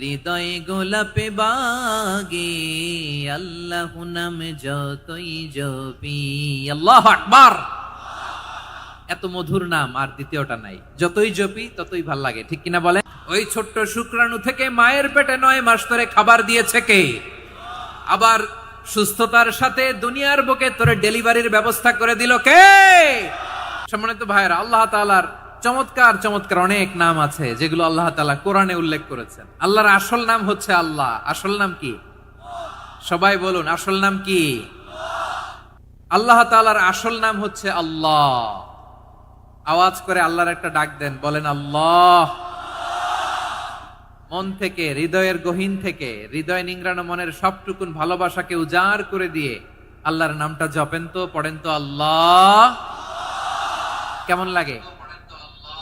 হৃদয় গোলাপে বাগে, আল্লাহ নাম যতই জপি। আল্লাহ আকবার! এত মধুর নাম, আর দ্বিতীয়টা নাই। যতই জপি, ততই ভালো লাগে, ঠিক কিনা বলে ওই ছোট্ট শুক্রাণু থেকে মায়ের পেটে নয় মাস ধরে খাবার দিয়েছে কে? আবার সুস্থতার সাথে দুনিয়ার বুকে তোরে ডেলিভারির ব্যবস্থা করে দিল কে? সম্মানিত ভাইয়েরা, আল্লাহ তাআলার চমৎকার চমৎকার অনেক নাম আছে যেগুলো আল্লাহ তালা কোরআনে উল্লেখ করেছেন। আল্লাহর আসল নাম হচ্ছে আল্লাহ। আসল নাম কি? সবাই বলুন, আসল নাম কি? আল্লাহ তাআলার আসল নাম হচ্ছে আল্লাহ। আওয়াজ করে আল্লাহর একটা ডাক দেন, বলেন আল্লাহ। মন থেকে, হৃদয়ের গহীন থেকে, হৃদয় নিংড়ানো মনের সবটুকুন ভালোবাসাকে উজাড় করে দিয়ে আল্লাহর নামটা জপেন তো, পড়েন তো আল্লাহ। কেমন লাগে?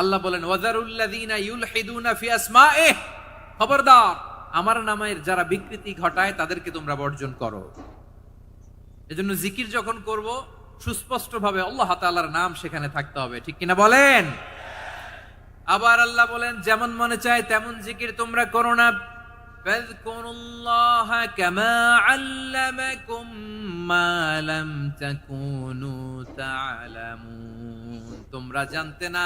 আল্লাহ বলেন ওয়াজারুল্লাযীনা ইউলহিদুনা ফি আসমাইহ খবরদার আমার নামের যারা বিকৃতি ঘটায় তাদেরকে তোমরা বর্জন করো এজন্য জিকির যখন করব সুস্পষ্ট ভাবে আল্লাহ তাআলার নাম সেখানে থাকতে হবে ঠিক কিনা বলেন আবার আল্লাহ বলেন যেমন মনে চায় তেমন জিকির তোমরা করো না فاذكروا الله كما علمكم ما لم تكونوا تعلمون তোমরা জানতে না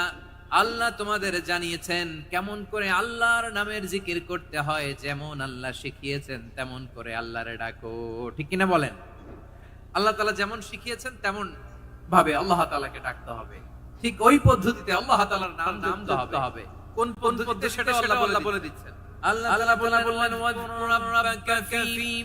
আল্লাহ তোমাদের জানিয়েছেন কেমন করে আল্লাহর নামের জিকির করতে হয় যেমন আল্লাহ শিখিয়েছেন তেমন করে আল্লাহরে ডাকো। ঠিক কিনা বলেন? আল্লাহ তাআলা যেমন শিখিয়েছেন তেমন ভাবে আল্লাহ তালাকে ডাকতে হবে। ঠিক ওই পদ্ধতিতে আল্লাহ তাআলার নাম নাম ধরতে হবে। কোন পদ্ধতিতে সেটা আল্লাহ বলে দিচ্ছেন। আল্লাহ ওয়াজকুর রাব্বাকা ফি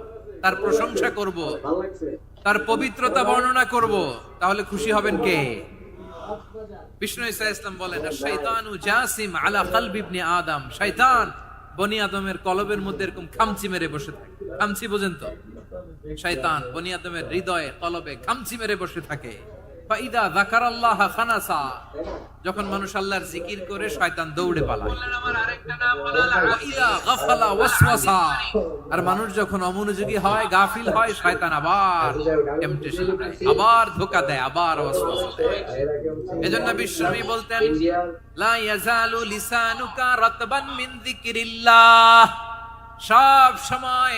তার প্রশংসা করব, তার পবিত্রতা বর্ণনা করব, তাহলে খুশি হবেন কে? বিষ্ণু ইসা ইসলাম বলেন শৈতানু জাসিম আলা কলব আদম। শয়তান বনি আদমের কলবের মধ্যে এরকম খামচি মেরে বসে থাকে। খামচি বোঝেন তো? বনি আদমের হৃদয়ে কলবে খামচি মেরে বসে থাকে। যখন মানুষ আল্লাহর জিকির করে, শয়তান দৌড়ে পালায়। আর মানুষ যখন অমনোযোগী হয়, গাফিল হয়, শয়তান আবার আবার ধোকা দেয়, আবার এজন্য বিশ্বনবী বলতেন লিসানুকা রাতবান সব সময়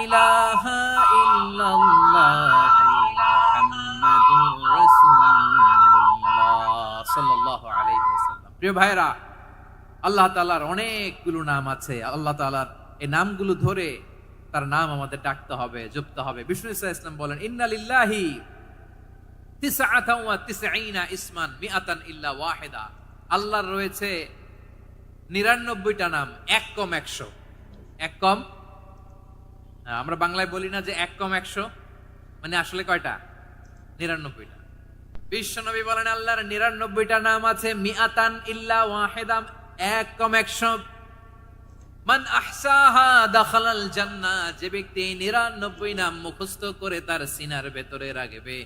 ইলাহা ইল্লাল্লাহ মুহাম্মাদুর রাসূলুল্লাহ সাল্লাল্লাহু প্রিয় ভাইরা আল্লাহ তাআলার অনেকগুলো নাম আছে। আল্লাহ তাআলার এই নামগুলো ধরে তার নাম আমাদের ডাকতে হবে, জপতে হবে। বিষ্ণু ইসা ইসলাম বলেন, ইন্না লিল্লাহি তিসআতান ওয়া তিসঈনা ইসমান মিআতান ইল্লা ওয়াহিদা। আল্লাহর রয়েছে নিরানব্বইটা নাম, এক কম একশো। এক কম আমরা বাংলায় বলি না যে এক কম একশো মানে আসলে কয়টা? নিরানব্বইটা। বিশ্বনবী বলেন আল্লাহর নিরানব্বইটা নাম আছে মিয়াতান ইল্লা ওয়াহেদাম এক কম একশো। মান আহসাহা দাখালাল জান্নাহ যে ব্যক্তি নিরানব্বই নাম মুখস্থ করে তার সিনার ভেতরে রাখবে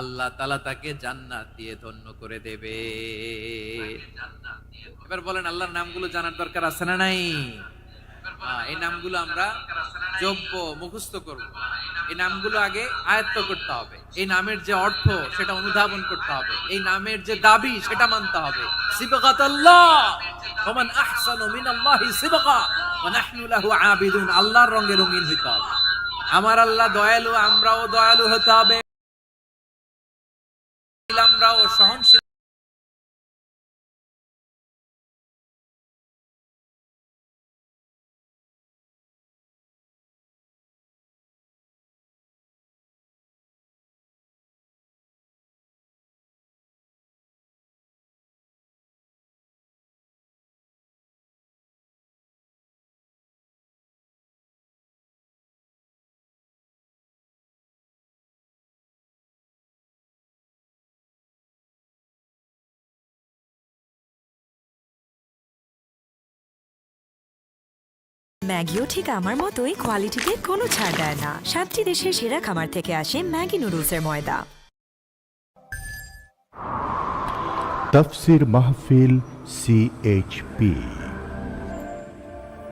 আল্লাহ তালা তাকে জান্নাত দিয়ে ধন্য করে দেবে। এবার বলেন আল্লাহর নামগুলো জানার দরকার আছে না নাই? হ্যাঁ, এই নামগুলো আমরা যোগ্য মুখস্থ করব। এই নামগুলো আগে আয়ত্ত করতে হবে। এই নামের যে অর্থ, সেটা অনুধাবন করতে হবে। এই নামের যে দাবি, সেটা মানতে হবে। আল্লাহর রঙে রঙিন হইতে হবে। আমার আল্লাহ দয়ালু, আমরাও দয়ালু হতে হবে। আমরাও সহনশীল ম্যাগিও ঠিক আমার মতোই কোয়ালিটিতে কোনো ছাড় দেয় না। সাতটি দেশের সেরা খামার থেকে আসে ম্যাগি নুডলসের ময়দা। তফসির মাহফিল সিএইচপি